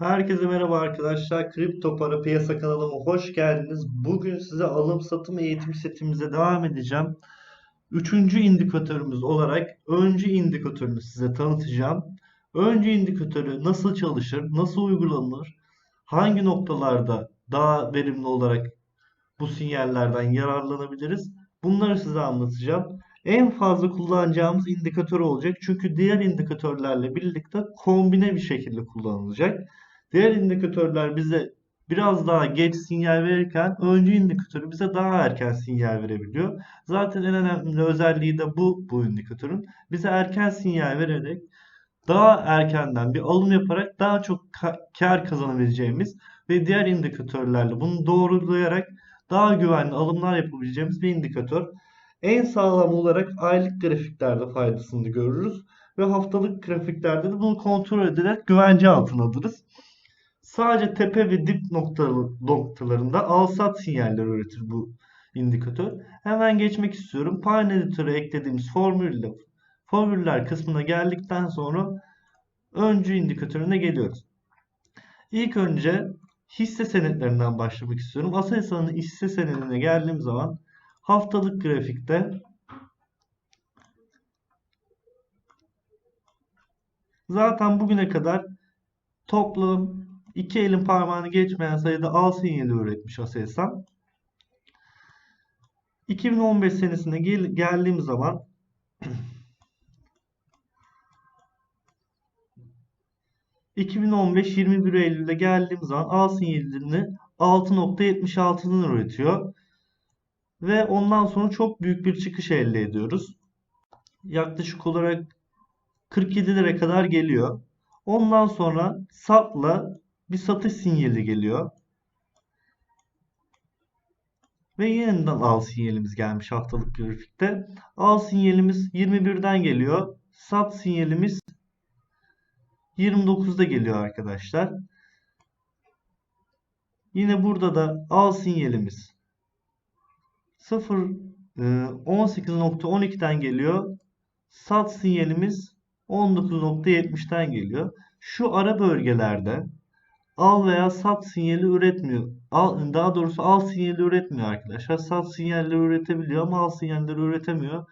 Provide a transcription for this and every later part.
Herkese merhaba arkadaşlar. Kripto para piyasa kanalıma hoş geldiniz. Bugün size alım satım eğitim setimize devam edeceğim. Üçüncü indikatörümüz olarak öncü indikatörünü size tanıtacağım. Öncü indikatörü nasıl çalışır, nasıl uygulanır, hangi noktalarda daha verimli olarak bu sinyallerden yararlanabiliriz? Bunları size anlatacağım. En fazla kullanacağımız indikatör olacak. Çünkü diğer indikatörlerle birlikte kombine bir şekilde kullanılacak. Diğer indikatörler bize biraz daha geç sinyal verirken öncü indikatörü bize daha erken sinyal verebiliyor. Zaten en önemli özelliği de bu bu indikatörün. Bize erken sinyal vererek daha erkenden bir alım yaparak daha çok kar kazanabileceğimiz ve diğer indikatörlerle bunu doğrulayarak daha güvenli alımlar yapabileceğimiz bir indikatör. En sağlam olarak aylık grafiklerde faydasını görürüz ve haftalık grafiklerde de bunu kontrol ederek güvence altına alırız. Sadece tepe ve dip noktalarında al-sat sinyaller üretir bu indikatör. Hemen geçmek istiyorum. Pine Editor'a eklediğimiz formülle formüller kısmına geldikten sonra öncü indikatörüne geliyoruz. İlk önce hisse senetlerinden başlamak istiyorum. Aselsan'ın hisse senedine geldiğim zaman haftalık grafikte zaten bugüne kadar toplam iki elin parmağını geçmeyen sayıda al sinyali üretmiş Aselsan. 2015 senesine gel geldiğim zaman ...2015 21 Eylül'de geldiğim zaman al sinyalini 6.76'dan üretiyor. Ve ondan sonra çok büyük bir çıkış elde ediyoruz. Yaklaşık olarak 47 lira kadar geliyor. Ondan sonra satla bir satış sinyali geliyor. Ve yeniden al sinyalimiz gelmiş haftalık grafikte. Al sinyalimiz 21'den geliyor. Sat sinyalimiz 29'da geliyor arkadaşlar. Yine burada da al sinyalimiz 0 18.12'den e, geliyor. Sat sinyalimiz 19.70'ten geliyor. Şu ara bölgelerde al veya sat sinyali üretmiyor. Al, daha doğrusu al sinyali üretmiyor arkadaşlar. Sat sinyalleri üretebiliyor ama al sinyalleri üretemiyor.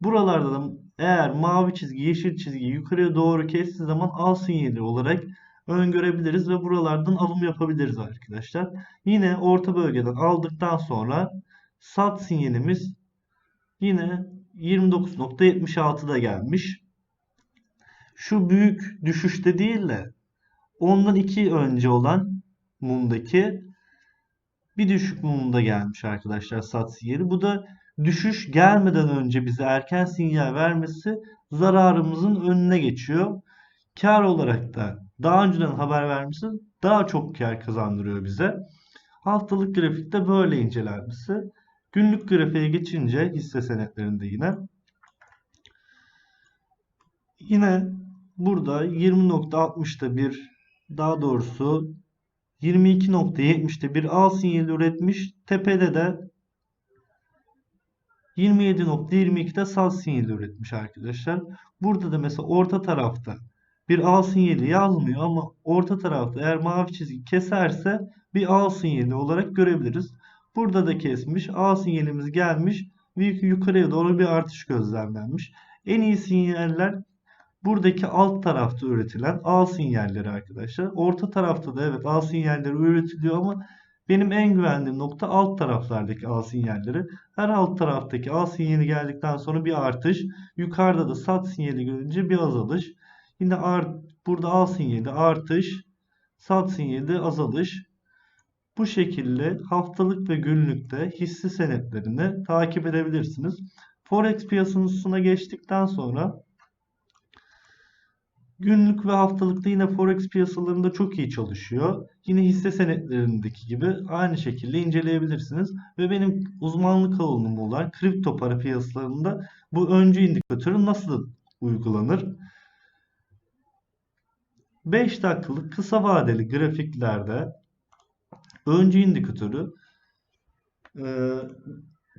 Buralarda da eğer mavi çizgi, yeşil çizgi yukarıya doğru kestiği zaman al sinyali olarak öngörebiliriz ve buralardan alım yapabiliriz arkadaşlar. Yine orta bölgeden aldıktan sonra sat sinyalimiz yine 29.76'da gelmiş. Şu büyük düşüşte değil de ondan iki önce olan mumdaki bir düşük mumda gelmiş arkadaşlar sat sinyali. Bu da düşüş gelmeden önce bize erken sinyal vermesi zararımızın önüne geçiyor. Kar olarak da daha önceden haber vermesi daha çok kar kazandırıyor bize. Haftalık grafikte böyle incelenmesi. Günlük grafiğe geçince hisse senetlerinde yine yine burada 20.60'da bir daha doğrusu 22.70'te bir al sinyali üretmiş. Tepede de 27.22'de sal sinyali üretmiş arkadaşlar. Burada da mesela orta tarafta bir al sinyali yazmıyor ama orta tarafta eğer mavi çizgi keserse bir al sinyali olarak görebiliriz. Burada da kesmiş. al sinyalimiz gelmiş. Ve yukarıya doğru bir artış gözlemlenmiş. En iyi sinyaller buradaki alt tarafta üretilen al sinyalleri arkadaşlar. Orta tarafta da evet al sinyalleri üretiliyor ama benim en güvendiğim nokta alt taraflardaki al sinyalleri. Her alt taraftaki al sinyali geldikten sonra bir artış. Yukarıda da sat sinyali görünce bir azalış. Yine art, burada al sinyali artış. Sat sinyali azalış. Bu şekilde haftalık ve günlükte hisse senetlerini takip edebilirsiniz. Forex piyasasına geçtikten sonra Günlük ve haftalıkta yine forex piyasalarında çok iyi çalışıyor. Yine hisse senetlerindeki gibi aynı şekilde inceleyebilirsiniz. Ve benim uzmanlık alanım olan kripto para piyasalarında bu öncü indikatörü nasıl uygulanır? 5 dakikalık kısa vadeli grafiklerde öncü indikatörü e,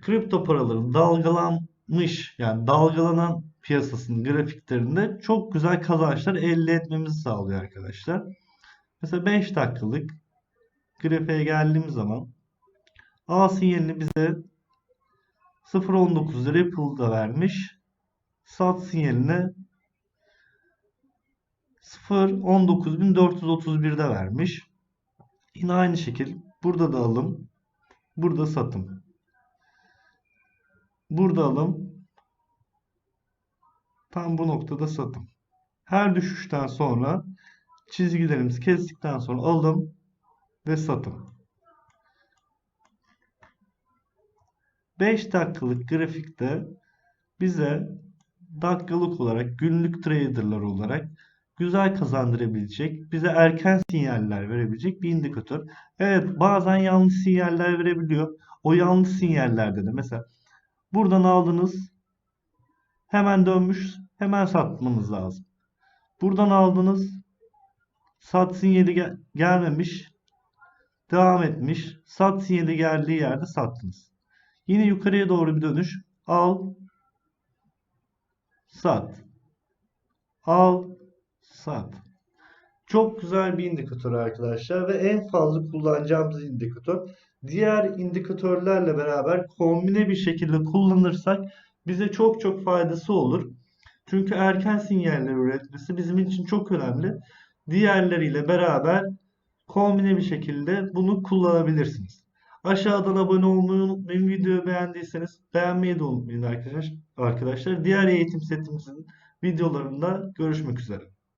kripto paraların dalgalanmış yani dalgalanan piyasasının grafiklerinde çok güzel kazançlar elde etmemizi sağlıyor arkadaşlar. Mesela 5 dakikalık grafiğe geldiğimiz zaman A sinyalini bize 0.19 Ripple'da vermiş. Sat sinyaline 0.19431'de vermiş. Yine aynı şekil burada da alım, burada satım. Burada alım, tam bu noktada satım. Her düşüşten sonra çizgilerimizi kestikten sonra alım ve satım. 5 dakikalık grafikte bize dakikalık olarak günlük traderlar olarak güzel kazandırabilecek, bize erken sinyaller verebilecek bir indikatör. Evet, bazen yanlış sinyaller verebiliyor. O yanlış sinyallerde de mesela buradan aldınız, hemen dönmüş, hemen satmanız lazım. Buradan aldınız, sat sinyali gel- gelmemiş, devam etmiş, sat sinyali geldiği yerde sattınız. Yine yukarıya doğru bir dönüş, al, sat, al, sat. Çok güzel bir indikatör arkadaşlar ve en fazla kullanacağımız indikatör. Diğer indikatörlerle beraber kombine bir şekilde kullanırsak bize çok çok faydası olur. Çünkü erken sinyaller üretmesi bizim için çok önemli. Diğerleriyle beraber kombine bir şekilde bunu kullanabilirsiniz. Aşağıdan abone olmayı unutmayın. Videoyu beğendiyseniz beğenmeyi de unutmayın arkadaşlar. Diğer eğitim setimizin videolarında görüşmek üzere.